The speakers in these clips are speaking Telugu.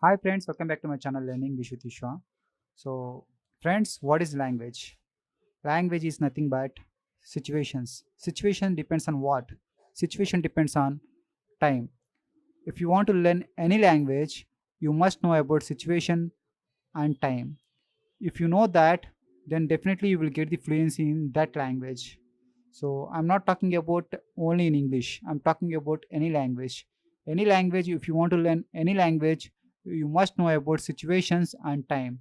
Hi friends, welcome back to my channel Learning with Shruti So friends, what is language? Language is nothing but situations. Situation depends on what? Situation depends on time. If you want to learn any language, you must know about situation and time. If you know that, then definitely you will get the fluency in that language. So I'm not talking about only in English. I'm talking about any language. Any language, if you want to learn any language, you must know about situations and time.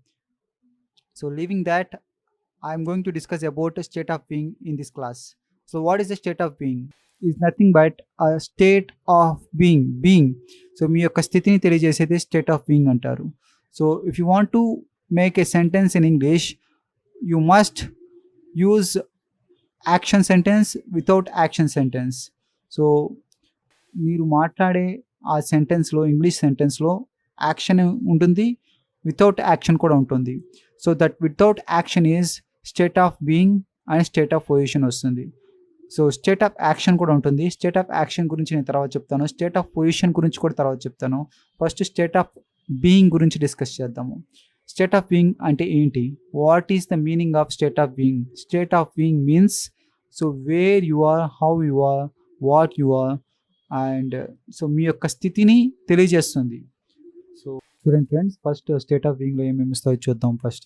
So leaving that, I'm going to discuss about a state of being in this class. So what is the state of being? Is nothing but a state of being. Being. So మీ యొక్క స్థితిని తెలియజేసేది స్టేట్ ఆఫ్ బీయింగ్ అంటారు so if you want to make a sentence in English you must use action sentence without action sentence so మీరు మాట్లాడే ఆ సెంటెన్స్లో ఇంగ్లీష్ సెంటెన్స్లో యాక్షన్ ఉంటుంది వితౌట్ యాక్షన్ కూడా ఉంటుంది. So that without action is state of being and state of position వస్తుంది. సో స్టేట్ ఆఫ్ యాక్షన్ కూడా ఉంటుంది. స్టేట్ ఆఫ్ యాక్షన్ గురించి నేను తర్వాత చెప్తాను. స్టేట్ ఆఫ్ పొజిషన్ గురించి కూడా తర్వాత చెప్తాను. ఫస్ట్ స్టేట్ ఆఫ్ బీయింగ్ గురించి డిస్కస్ చేద్దాము. స్టేట్ ఆఫ్ బీయింగ్ అంటే ఏంటి? What is the meaning of state of being state of being means so where you are how you are what you are and so మీ యొక్క స్థితిని తెలియజేస్తుంది. స్టూడెంట్ చూడండి ఫ్రెండ్స్. ఫస్ట్ స్టేట్ ఆఫ్ బీయింగ్లో ఏమేమి ఇస్తాయో చూద్దాం ఫస్ట్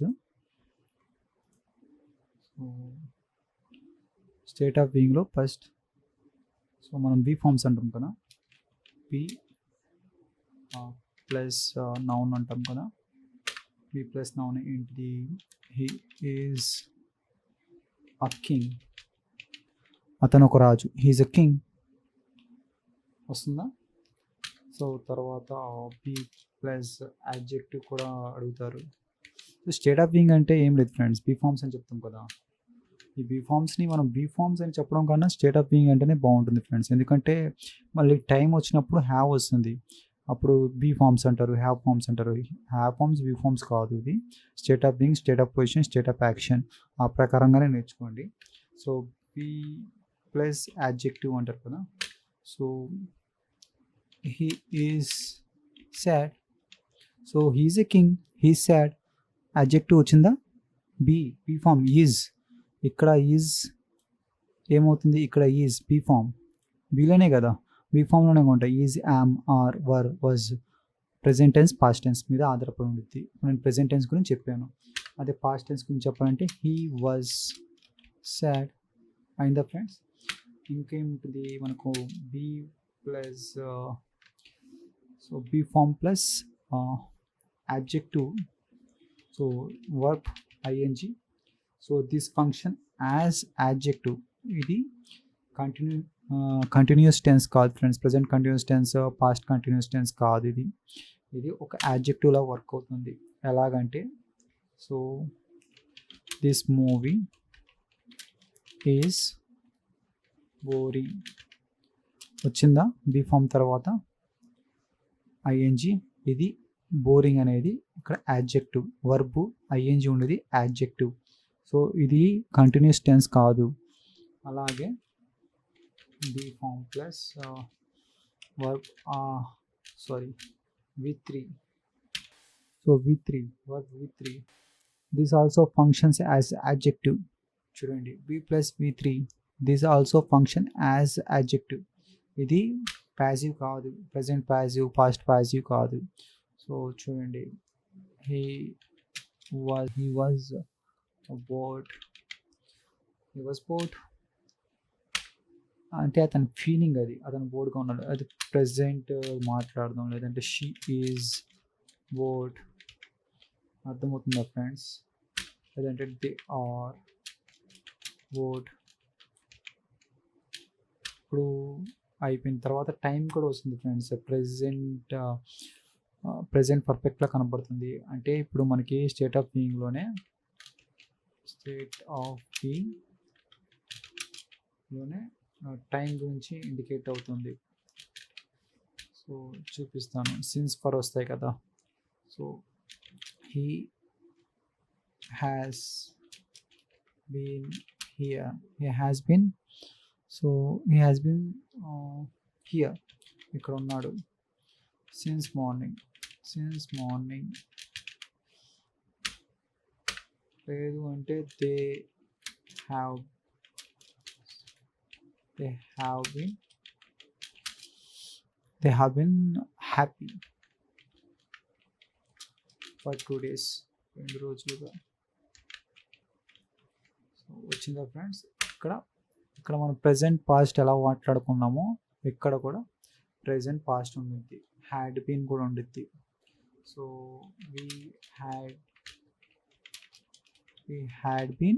స్టేట్ ఆఫ్ బీయింగ్లో ఫస్ట్ సో మనం బీ ఫార్మ్స్ అంటాం కదా. బీ ప్లస్ నౌన్ అంటాం కదా. బీ ప్లస్ నౌన్ ఏంటిది? హీ ఈజ్ అ కింగ్ అతను ఒక రాజు. హీజ్ అ కింగ్ వస్తుందా? సో తర్వాత బీ ప్లస్ యాడ్జెక్టివ్ కూడా అడుగుతారు. సో స్టేట్ ఆఫ్ బీయింగ్ అంటే ఏం లేదు ఫ్రెండ్స్ బీ ఫార్మ్స్ అని చెప్తాం కదా. ఈ బీ ఫార్మ్స్ని మనం బీ ఫార్మ్స్ అని చెప్పడం కన్నా స్టేట్ ఆఫ్ బీయింగ్ అంటేనే బాగుంటుంది ఫ్రెండ్స్ ఎందుకంటే మళ్ళీ టైం వచ్చినప్పుడు హ్యావ్ వస్తుంది. అప్పుడు బీ ఫార్మ్స్ అంటారు హ్యావ్ ఫార్మ్స్ అంటారు. హ్యావ్ ఫార్మ్స్ బీ ఫార్మ్స్ కాదు ఇది. State of being state of position state of action ఆ ప్రకారంగానే నేర్చుకోండి. సో బీ ప్లస్ యాడ్జెక్టివ్ అంటారు కదా. So he is sad so he's a king he sad. Adjective వచ్చిందా? బీ బీ ఫామ్ ఈజ్ ఇక్కడ ఈజ్ ఏమవుతుంది? ఇక్కడ ఈజ్ బీ ఫామ్ బీలోనే కదా? బి ఫామ్లోనే ఉంటాయి is am are were was present tense past tense మీద ఆధారపడి ఉంటుంది నేను ప్రెజెంట్ టెన్స్ గురించి చెప్పాను. అదే పాస్ట్ టెన్స్ గురించి చెప్పాలంటే హీ వాజ్ సాడ్ అయిందా ఫ్రెండ్స్ ఇంకేముంటుంది? మనకు be plus so be form plus adjective. So work ing. So this function as adjective. ఇది కంటిన్యూ కంటిన్యూస్ టెన్స్ కాదు friends present continuous tense past continuous tense కాదు ఇది. ఇది ఒక యాడ్జెక్టివ్లా వర్క్ అవుతుంది. ఎలాగంటే so this movie is boring వచ్చిందా? బీఫామ్ తర్వాత. ఐఎన్జి ఇది బోరింగ్ అనేది ఇక్కడ యాడ్జెక్టివ్ వర్బు ఐఎన్జి ఉండేది యాడ్జెక్టివ్ సో ఇది కంటిన్యూస్ టెన్స్ కాదు. అలాగే be form plus verb sorry V three so V three verb V three this also functions as adjective చూడండి be plus V three this also function as adjective ఇది ప్యాసివ్ కాదు ప్రజెంట్ ప్యాసివ్ పాస్ట్ ప్యాసివ్ కాదు. సో చూడండి he was he was bored he was bored అంటే అతని ఫీలింగ్ అది అతను బోర్డ్గా ఉన్నాడు. అది ప్రజెంట్ మాట్లాడదాం లేదంటే షీ ఈజ్ బోర్డ్ అర్థమవుతుందా ఫ్రెండ్స్ లేదంటే దే ఆర్ బోర్డ్ ఇప్పుడు అయిపోయిన తర్వాత టైం కూడా వస్తుంది ఫ్రెండ్స్ ప్రజెంట్ ప్రజెంట్ పర్ఫెక్ట్గా కనబడుతుంది. అంటే ఇప్పుడు మనకి స్టేట్ ఆఫ్ బీయింగ్లోనే స్టేట్ ఆఫ్ బీయింగ్లోనే టైం గురించి ఇండికేట్ అవుతుంది. సో చూపిస్తాను. సిన్స్ ఫర్ వస్తాయి కదా. So he has been here he has been so he has been here ఇక్కడ ఉన్నాడు. సిన్స్ మార్నింగ్ సిన్స్ మార్నింగ్ లేదు అంటే they have they have been they have been happy for two days రెండు రోజులుగా. సో వచ్చిందా ఫ్రెండ్స్ ఇక్కడ ఇక్కడ మనం ప్రజెంట్ పాస్ట్ ఎలా మాట్లాడుకున్నామో ఇక్కడ కూడా ప్రజెంట్ పాస్ట్ ఉండిద్ది. హ్యాడ్ బీన్ కూడా ఉండిద్ది. So we had we had been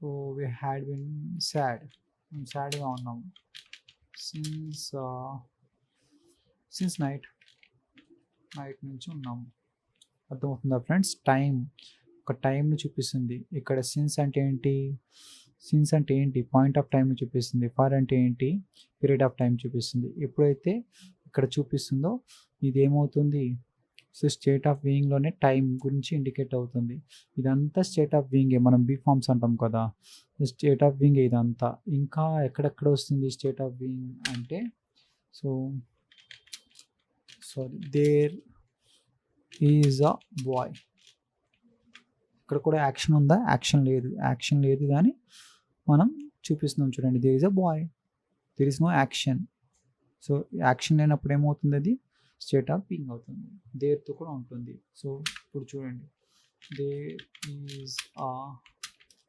so we had been sad on సాడ్గా since since since night night నుంచి ఉన్నాము అర్థమవుతుందా ఫ్రెండ్స్ టైం ఒక టైంని చూపిస్తుంది. ఇక్కడ సిన్స్ అంటే ఏంటి? సిన్స్ అంటే ఏంటి? పాయింట్ ఆఫ్ టైంని చూపిస్తుంది. ఫార్ అంటే ఏంటి? పీరియడ్ ఆఫ్ టైం చూపిస్తుంది. ఎప్పుడైతే ఇక్కడ చూపిస్తుందో ఇది ఏమవుతుంది సో స్టేట్ ఆఫ్ బీయింగ్లోనే టైం గురించి ఇండికేట్ అవుతుంది. ఇదంతా స్టేట్ ఆఫ్ బీయింగే మనం బీఫామ్స్ అంటాం కదా. స్టేట్ ఆఫ్ బీయింగ్ ఇదంతా? ఇంకా ఎక్కడెక్కడ వస్తుంది స్టేట్ ఆఫ్ బీయింగ్ అంటే? So sorry there is a boy ఇక్కడ కూడా యాక్షన్ ఉందా? యాక్షన్ లేదు. యాక్షన్ లేదు కానీ మనం చూపిస్తున్నాం చూడండి. There is a boy there is no action so action లేనప్పుడు ఏమవుతుంది అది? స్టేట్ ఆఫ్ బీయింగ్ అవుతుంది. దేర్తో కూడా ఉంటుంది. సో ఇప్పుడు చూడండి. దేర్ ఈజ్ ఆ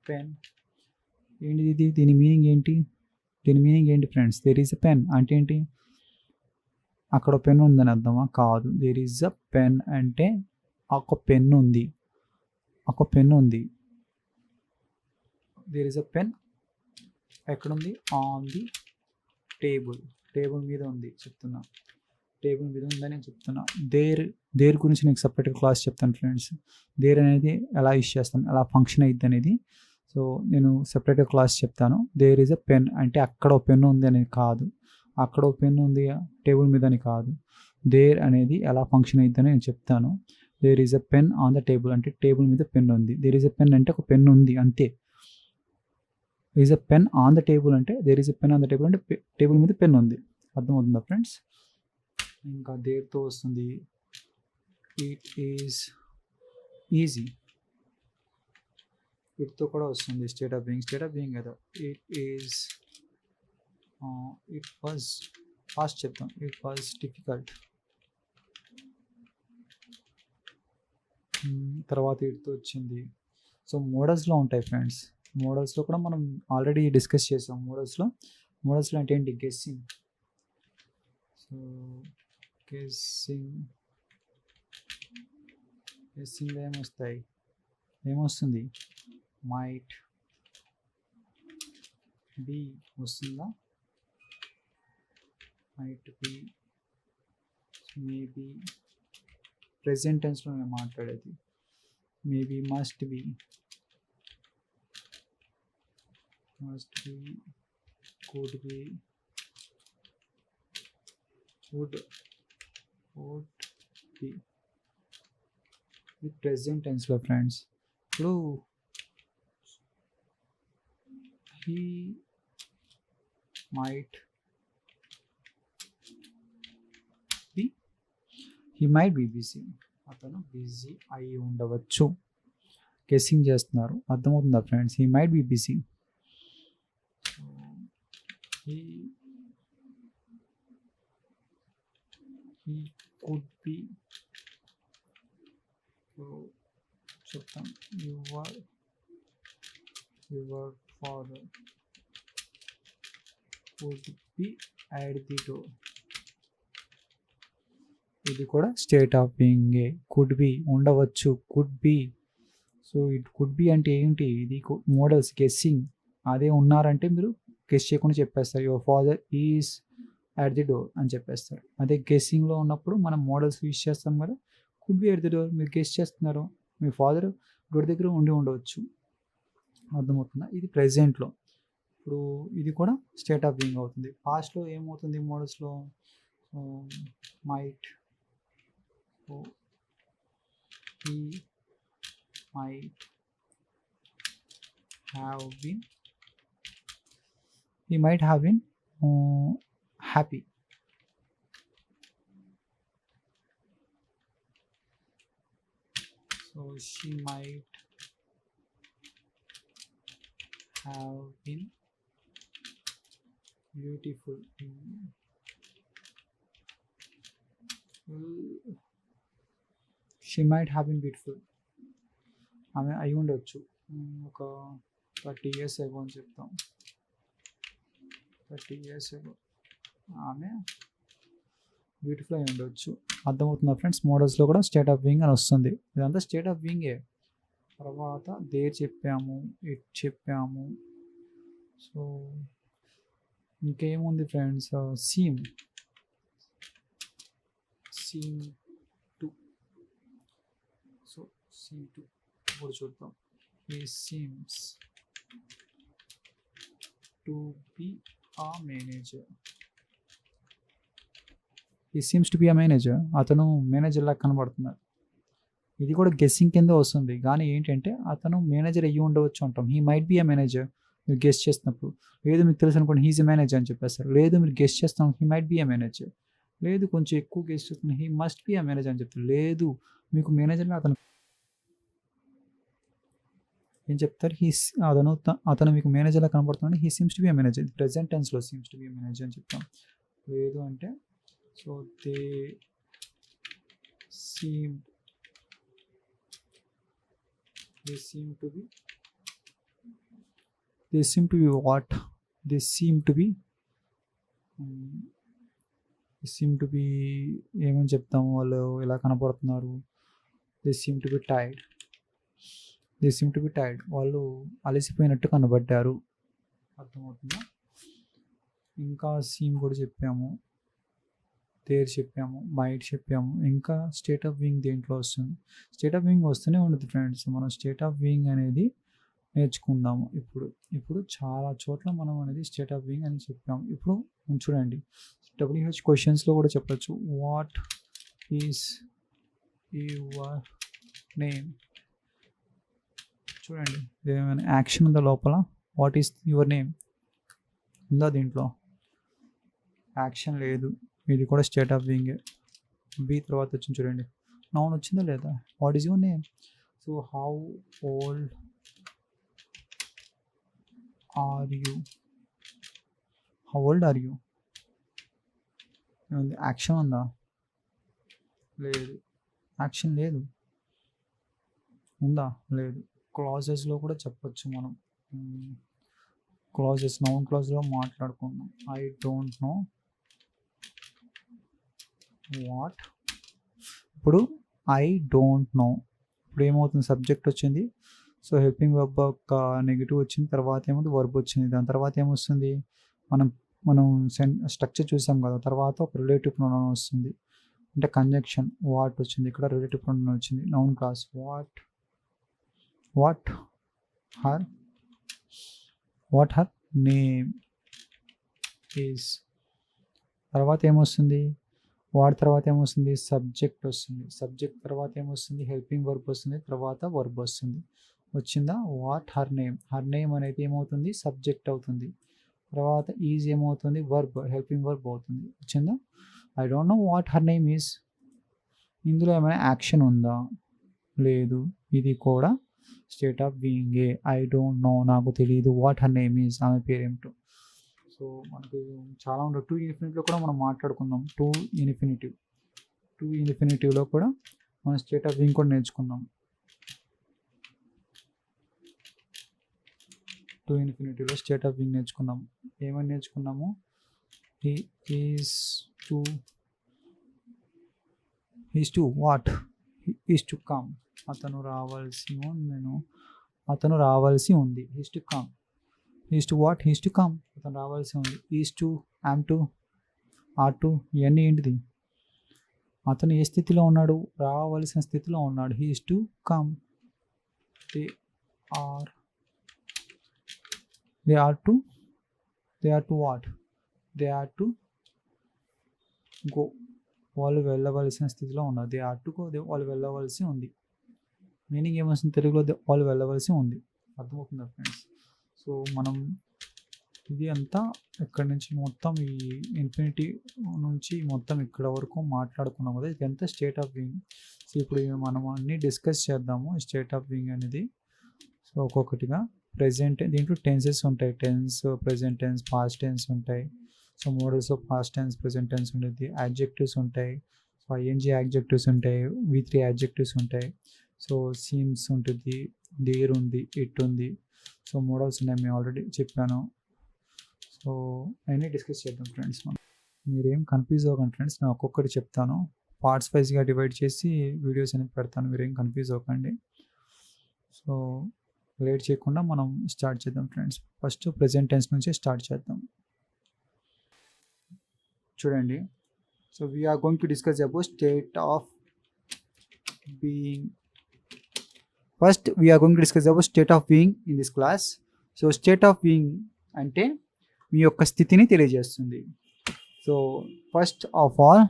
పెన్ ఏంటి ఇది? దీని మీనింగ్ ఏంటి? దీని మీనింగ్ ఏంటి friends there is a pen అంటే ఏంటి? అక్కడ పెన్ ఉందని అర్థమా? కాదు. దేర్ ఈజ్ అ పెన్ అంటే ఒక పెన్ ఉంది. ఒక పెన్ ఉంది. దేర్ ఈజ్ అ పెన్ ఎక్కడుంది? ఆన్ ది టేబుల్ టేబుల్ మీద ఉంది చెప్తున్నా. టేబుల్ మీద ఉందని నేను చెప్తున్నా. దేర్ దేర్ గురించి నేను సపరేట్గా క్లాస్ చెప్తాను ఫ్రెండ్స్ దేర్ అనేది ఎలా యూస్ చేస్తాం ఎలా ఫంక్షన్ అయ్యిద్ది అనేది. సో నేను సపరేట్గా క్లాస్ చెప్తాను. దేర్ ఈజ్ అ పెన్ అంటే అక్కడ పెన్ ఉంది అనేది కాదు. అక్కడ పెన్ ఉంది టేబుల్ మీద అని కాదు. దేర్ అనేది ఎలా ఫంక్షన్ అయ్యిద్దని నేను చెప్తాను. There is a pen on the table అంటే టేబుల్ మీద పెన్ ఉంది. దేర్ ఈజ్ అ పెన్ అంటే ఒక పెన్ ఉంది అంతే. Is a pen on the table అంటే there is a pen on the table అంటే టేబుల్ మీద పెన్ ఉంది. అర్థమవుతుందా ఫ్రెండ్స్ ఇంకా దేర్తో వస్తుంది? ఇట్ ఈజ్ ఈజీ ఇట్తో కూడా వస్తుంది state of being state of being కదా. It is it was fast చెప్తాం. ఇట్ వాజ్ డిఫికల్ట్ తర్వాత ఇటుతో వచ్చింది. సో మోడల్స్లో ఉంటాయి ఫ్రెండ్స్ మోడల్స్లో కూడా మనం ఆల్రెడీ డిస్కస్ చేసాం. మోడల్స్లో మోడల్స్లో అంటే ఏంటి? గెస్సింగ్. సో గెస్సింగ్ గెస్సింగ్ ఏమొస్తాయి? ఏమొస్తుంది? మైట్ బి వస్తుందా? మైట్ బి మేబీ ప్రెసెంట్ టెన్స్లో నేను మాట్లాడేది. Maybe must be. Must be could would would would be ఇది ప్రెసెంట్ టెన్స్లో ఫ్రెండ్స్. ఇప్పుడు he might be he might be busy అతను బిజీ అయి ఉండవచ్చు. గెస్సింగ్ చేస్తున్నారు. అర్థమవుతుందా friends? He might be busy. He he could be so be చెప్తాం your your father would be at the door ఇది కూడా state of being could be ఉండవచ్చు. Could be so it could be అంటే ఏంటి? ఇది మోడల్స్ గెస్సింగ్ అదే ఉన్నారంటే మీరు గెస్ చేయకుండా చెప్పేస్తారు your father is at the door అని చెప్పేస్తారు. అదే గెస్సింగ్లో ఉన్నప్పుడు మనం మోడల్స్ యూస్ చేస్తాం కదా could be at the door మీరు గెస్ చేస్తున్నారు మీ ఫాదర్ డోర్ దగ్గర ఉండి ఉండవచ్చు. అర్థమవుతుందా? ఇది ప్రెజెంట్లో ఇప్పుడు ఇది కూడా స్టేట్ ఆఫ్ బీయింగ్ అవుతుంది. పాస్ట్లో ఏమవుతుంది మోడల్స్లో might he might have been he might have been uh, happy. So she might have been beautiful she might have been beautiful ఆమె అయి ఉండొచ్చు మ్, ఒక థర్టీ ఇయర్స్ ఎగో అని చెప్తాం థర్టీ ఇయర్స్ ఆమె. బ్యూటిఫుల్ అయి ఉండొచ్చు. అర్థమవుతుందా ఫ్రెండ్స్ మోడల్స్లో కూడా స్టేట్ ఆఫ్ బీయింగ్ అని వస్తుంది. ఇదంతా స్టేట్ ఆఫ్ బీయింగే తర్వాత దేర్ చెప్పాము ఇట్ చెప్పాము. సో ఇంకేముంది friends seem seem to so seem to ఇప్పుడు చూద్దాం. He seems to be a manager. He seems to be a manager అతను మేనేజర్ లాగా కనబడుతున్నాడు. ఇది కూడా గెస్సింగ్ కింద వస్తుంది. కానీ ఏంటంటే అతను మేనేజర్ అయ్యి ఉండవచ్చు అంటాం. He might be a manager మీరు గెస్ట్ చేసినప్పుడు లేదు మీకు తెలుసు అనుకోండి హీజ్ ఎ మేనేజర్ అని చెప్పేస్తారు. లేదు మీరు గెస్ట్ చేస్తాం he might be a manager లేదు కొంచెం ఎక్కువ గెస్ట్ చేస్తున్నాం he must be a manager అని చెప్తారు. లేదు మీకు మేనేజర్గా అతను ఏం చెప్తారు? హీ అతను అతను మీకు మేనేజర్లా కనబడుతున్నాడు he seems to be manager. Present టెన్స్లో seems to be manager అని చెప్తాం. లేదు అంటే so they seem they seem to be they seem to be what? They seem to be seem to be ఏమని చెప్తాము? వాళ్ళు ఎలా కనపడుతున్నారు? They seem to be tired they seem to be tired వాళ్ళు అలసిపోయినట్టు కనబడ్డారు. అర్థమవుతుందా? ఇంకా సీమ్ కూడా చెప్పాము. తేర్ చెప్పాము. మైట్ చెప్పాము. ఇంకా స్టేట్ ఆఫ్ వింగ్ దేంట్లో వస్తుంది? స్టేట్ ఆఫ్ వింగ్ వస్తూనే ఉండదు ఫ్రెండ్స్ మనం స్టేట్ ఆఫ్ వింగ్ అనేది నేర్చుకుందాము. ఇప్పుడు ఇప్పుడు చాలా చోట్ల మనం అనేది స్టేట్ ఆఫ్ వింగ్ అని చెప్పాము. ఇప్పుడు చూడండి. డబ్ల్యూహెచ్ క్వశ్చన్స్లో కూడా చెప్పచ్చు. వాట్ ఈస్ యువర్ నేమ్ చూడండి. ఏమైనా యాక్షన్ ఉందా లోపల? వాట్ ఈస్ యువర్ నేమ్ ఉందా దీంట్లో? యాక్షన్ లేదు. ఇది కూడా స్టేట్ ఆఫ్ బీయింగ్ బి తర్వాత వచ్చింది చూడండి. నౌన్ వచ్చిందా లేదా? What is your name so how old are you how old are you action ఉందా? లేదు. యాక్షన్ లేదు. ఉందా? లేదు. క్లాజెస్లో కూడా చెప్పొచ్చు మనం. క్లాజెస్ నౌన్ క్లాజ్లో మాట్లాడుకుందాం. ఐ డోంట్ నో వాట్ ఇప్పుడు ఐ డోంట్ నో ఇప్పుడు ఏమవుతుంది? సబ్జెక్ట్ వచ్చింది. సో హెల్పింగ్ వెబ్ ఒక నెగిటివ్ వచ్చింది. తర్వాత ఏమో వర్బ్ వచ్చింది. దాని తర్వాత ఏమొస్తుంది? మనం మనం సెన్ స్ట్రక్చర్ చూసాం కదా. తర్వాత ఒక రిలేటివ్ ప్రొనౌన్ వస్తుంది. అంటే కంజంక్షన్ వాట్ వచ్చింది. ఇక్కడ రిలేటివ్ ప్రొనౌన్ వచ్చింది. Noun clause what what her? What her name is తర్వాత ఏమొస్తుంది? వాడి తర్వాత ఏమొస్తుంది? సబ్జెక్ట్ వస్తుంది. సబ్జెక్ట్ తర్వాత ఏమొస్తుంది? హెల్పింగ్ వర్బ్ వస్తుంది. తర్వాత వర్బ్ వస్తుంది. వచ్చిందా? What her name? Her name అనేది ఏమవుతుంది? సబ్జెక్ట్ అవుతుంది. తర్వాత ఈజ్ ఏమవుతుంది? వర్బ్ హెల్పింగ్ వర్బ్ అవుతుంది. వచ్చిందా? I don't know what her name is. ఇందులో ఏమైనా యాక్షన్ ఉందా? లేదు. ఇది కూడా స్టేట్ ఆఫ్ బీయింగ్ ఏ. ఐ డోంట్ నో నాకు తెలియదు వాట్ హర్ నేమ్ ఈజ్ ఆమె పేరేమిటో సో మనకి చాలా ఉండవు టూ ఇన్ఫినిటీలో కూడా మనం మాట్లాడుకుందాం. టూ ఇన్ఫినిటివ్ టూ ఇన్ఫినిటివ్లో కూడా మనం స్టేట్ ఆఫ్ బీయింగ్ కూడా నేర్చుకుందాం. టూ ఇన్ఫినిటీలో స్టేట్ ఆఫ్ బీయింగ్ నేర్చుకున్నాం ఏమని నేర్చుకున్నాము? He is to is to what is to come అతను రావాల్సి నేను అతను రావాల్సి ఉంది. He's to come he's to what he's to come అతను రావాల్సి ఉంది. Is to am to are to ఇవన్నీ ఏంటిది? అతను ఏ స్థితిలో ఉన్నాడు? రావాల్సిన స్థితిలో ఉన్నాడు. He's to come they are they are to they are to what they are to go వాళ్ళు వెళ్ళవలసిన స్థితిలో ఉన్నారు. They are to go they వాళ్ళు వెళ్ళవలసి ఉంది. మీనింగ్ ఏమొస్తుంది? తెలుగులో వాళ్ళు వెళ్ళవలసి ఉంది. అర్థమవుతుందా ఫ్రెండ్స్ సో మనం ఇది అంతా ఇక్కడ నుంచి మొత్తం ఈ ఇన్ఫినిటీ నుంచి మొత్తం ఇక్కడ వరకు మాట్లాడుకున్నాం కదా. ఇదంతా స్టేట్ ఆఫ్ వింగ్ సో ఇప్పుడు మనం అన్ని డిస్కస్ చేద్దాము. స్టేట్ ఆఫ్ వింగ్ అనేది సో ఒక్కొక్కటిగా ప్రెజెంట్ దీంట్లో టెన్సెస్ ఉంటాయి. Tense present tense past tense ఉంటాయి. So models of past tense present tense ఉంటుంది యాడ్జెక్టివ్స్ ఉంటాయి. సో ఐఎన్జి యాడ్జెక్టివ్స్ ఉంటాయి. వి త్రీ యాడ్జెక్టివ్స్ ఉంటాయి. సో సీమ్స్ ఉంటుంది డేర్ ఉంది ఇట్ ఉంది. సో మోడల్స్ ఉన్నాయి మేము ఆల్రెడీ చెప్పాను. సో అవన్నీ డిస్కస్ చేద్దాం ఫ్రెండ్స్ మనం. మీరేం కన్ఫ్యూజ్ అవ్వకండి ఫ్రెండ్స్ నేను ఒక్కొక్కటి చెప్తాను. పార్ట్స్ వైజ్గా డివైడ్ చేసి వీడియోస్ అనేది పెడతాను మీరేం కన్ఫ్యూజ్ అవ్వకండి. సో లేట్ చేయకుండా మనం స్టార్ట్ చేద్దాం ఫ్రెండ్స్ ఫస్ట్ ప్రెజెంట్ టెన్స్ నుంచే స్టార్ట్ చేద్దాం. చూడండి. So we're going to discuss about state of being first we're going to discuss about state of being in this class so state of being అంటే మీ యొక్క స్థితిని తెలియజేస్తుంది. So first of all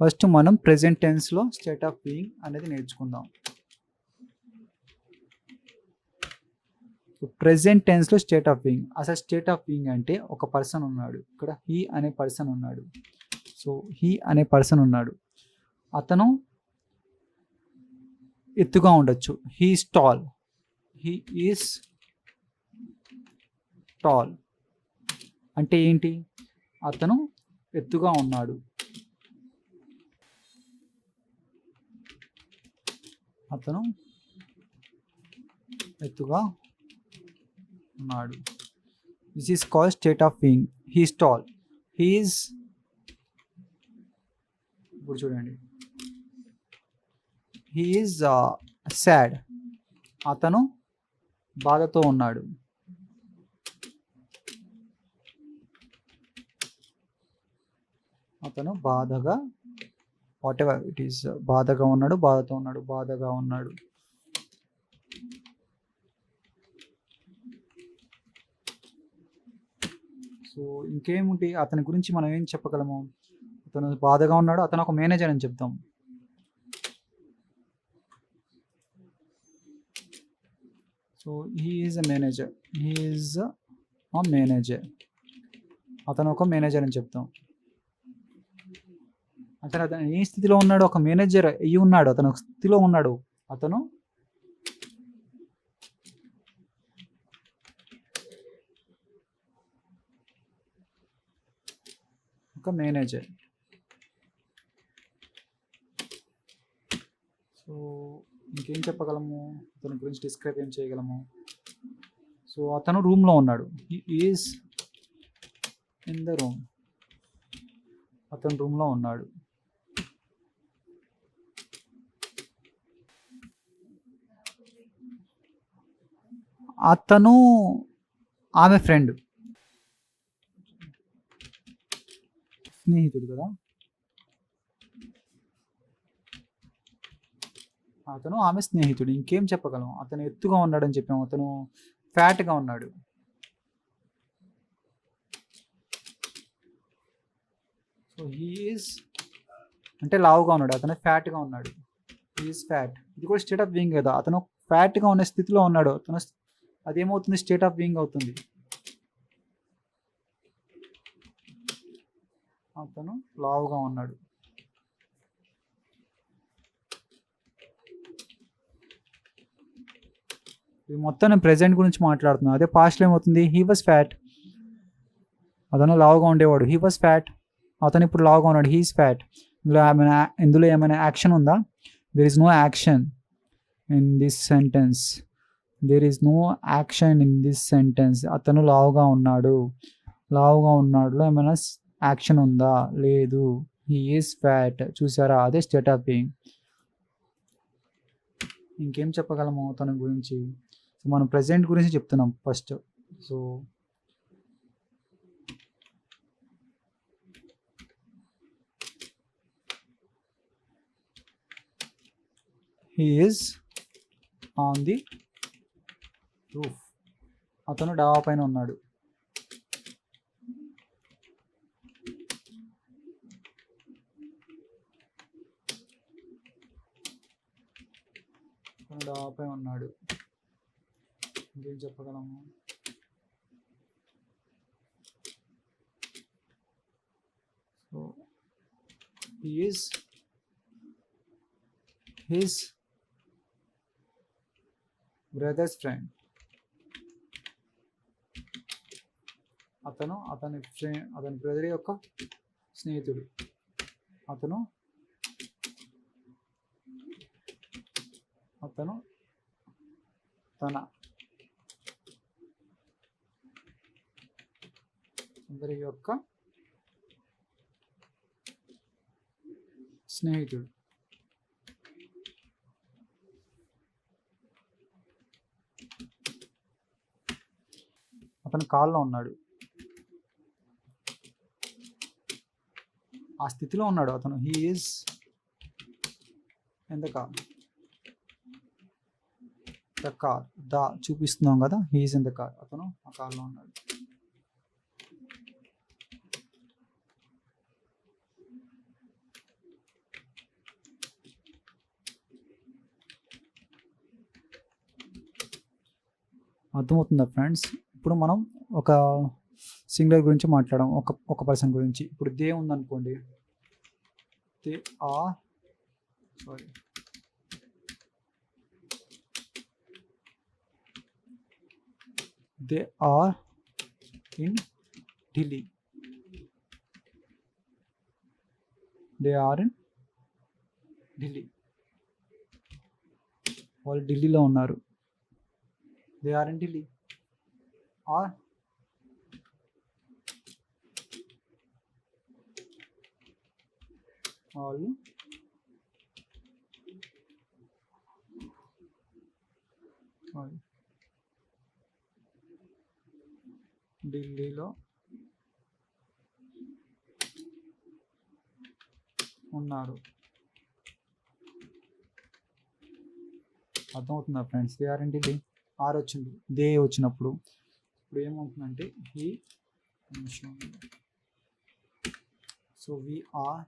first మనం ప్రజెంట్ టెన్స్లో స్టేట్ ఆఫ్ బీయింగ్ అనేది నేర్చుకుందాం. ప్రజెంట్ టెన్స్లో స్టేట్ ఆఫ్ బీయింగ్ అసలు స్టేట్ ఆఫ్ బీయింగ్ అంటే ఒక పర్సన్ ఉన్నాడు. ఇక్కడ హీ అనే పర్సన్ ఉన్నాడు. సో హీ అనే పర్సన్ ఉన్నాడు. అతను ఎత్తుగా ఉండొచ్చు. He's tall he is tall అంటే ఏంటి? అతను ఎత్తుగా ఉన్నాడు. అతను ఎత్తుగా ఉన్నాడు. This is call state of being he's tall he's ఇప్పుడు చూడండి. హీఈస్ సాడ్ uh, అతను బాధతో ఉన్నాడు. అతను బాధగా వాట్ ఎవర్ ఇట్ ఈస్ బాధగా ఉన్నాడు బాధతో ఉన్నాడు బాధగా ఉన్నాడు. సో ఇంకేముంటి అతని గురించి మనం ఏం చెప్పగలము? అతను బాధగా ఉన్నాడు అతను ఒక మేనేజర్ అని చెప్తాం. So he is a manager he is a manager అతను ఒక మేనేజర్ అని చెప్తాం. అతను అతను ఏ స్థితిలో ఉన్నాడు? ఒక మేనేజర్ అయ్యి ఉన్నాడు? అతను ఒక స్థితిలో ఉన్నాడు. అతను ఒక మేనేజర్ సో ఇంకేం చెప్పగలము? అతని గురించి డిస్క్రైబ్ ఏం చేయగలము? సో అతను రూమ్లో ఉన్నాడు. ఈజ్ ఇన్ ద రూమ్ అతను రూమ్లో ఉన్నాడు. అతను ఆమె ఫ్రెండ్ స్నేహితుడు కదా? అతను ఆమె స్నేహితుడు. ఇంకేం చెప్పగలం? అతను ఎత్తుగా ఉన్నాడని చెప్పాము. అతను ఫ్యాట్గా ఉన్నాడు. సో హీఈస్ అంటే లావుగా ఉన్నాడు. అతను ఫ్యాట్గా ఉన్నాడు. హీఈస్ ఫ్యాట్ ఇది కూడా స్టేట్ ఆఫ్ బీయింగ్ కదా. అతను ఫ్యాట్గా ఉన్న స్థితిలో ఉన్నాడు. అతను అదేమవుతుంది? స్టేట్ ఆఫ్ బీయింగ్ అవుతుంది. అతను లావుగా ఉన్నాడు. మొత్తం నేను ప్రెజెంట్ గురించి మాట్లాడుతున్నాను అదే పాస్ట్లో ఏమవుతుంది? హీ వాజ్ ఫ్యాట్ అతను లావుగా ఉండేవాడు. హీ వాజ్ ఫ్యాట్ అతను ఇప్పుడు లావుగా ఉన్నాడు. హీస్ ఫ్యాట్ ఇందులో ఏమైనా ఇందులో ఏమైనా యాక్షన్ ఉందా? There is no action in this sentence there is no action in this sentence అతను లావుగా ఉన్నాడు. లావుగా ఉన్నాడులో ఏమైనా యాక్షన్ ఉందా? లేదు. హీ ఫ్యాట్ చూసారా? అదే స్టేట్ ఆఫ్ బీయింగ్ ఇంకేం చెప్పగలము తన గురించి? సో మనం ప్రజెంట్ గురించి చెప్తున్నాం first so he is on the roof అతను డాబా పైన ఉన్నాడు అతను డాబా పైన ఉన్నాడు ఇంకేం చెప్పగలము is his his brother's friend అతను అతని ఫ్రెండ్ అతని బ్రదర్ యొక్క స్నేహితుడు. అతను అతను తన అందరి యొక్క స్నేహితుడు. అతను కాల్లో ఉన్నాడు. ఆ స్థితిలో ఉన్నాడు అతను. హీ ఈజ్ ఎంత కాల్ ద కార్ ద చూపిస్తున్నాం కదా? He is in the car అతను ఆ కార్లో ఉన్నాడు. అర్థమవుతుందా ఫ్రెండ్స్? ఇప్పుడు మనం ఒక సింగులర్ గురించి మాట్లాడడం ఒక ఒక పర్సన్ గురించి. ఇప్పుడు దే ఉందనుకోండి. They uh sorry they are in Delhi. They are in Delhi. వాళ్ళు ఢిల్లీలో ఉన్నారు. They are in Delhi are all. ఢిల్లీలో ఉన్నారు. అర్థమవుతుందా friends they are Delhi are వచ్చింది దే వచ్చినప్పుడు ఇప్పుడు ఏమవుతుందంటే he so we are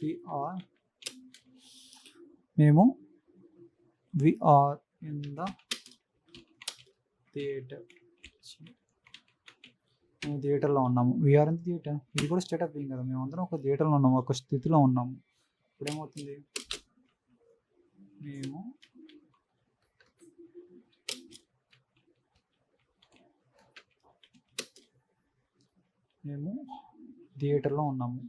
we are మేము we are in the theatre. మేము థియేటర్లో ఉన్నాము. We are in theatre. ఇది కూడా స్టేట్ ఆఫ్ బీయింగ్ కదా. మేము అందరం ఒక థియేటర్లో ఉన్నాము ఒక స్థితిలో ఉన్నాము. ఇప్పుడు ఏమవుతుంది మేము మేము థియేటర్లో ఉన్నాము.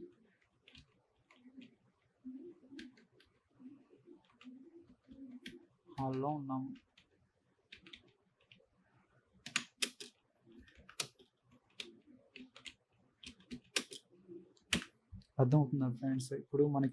హాల్లో ఉన్నాము. అర్థమవుతుంది ఫ్రెండ్స్? ఇప్పుడు మనకి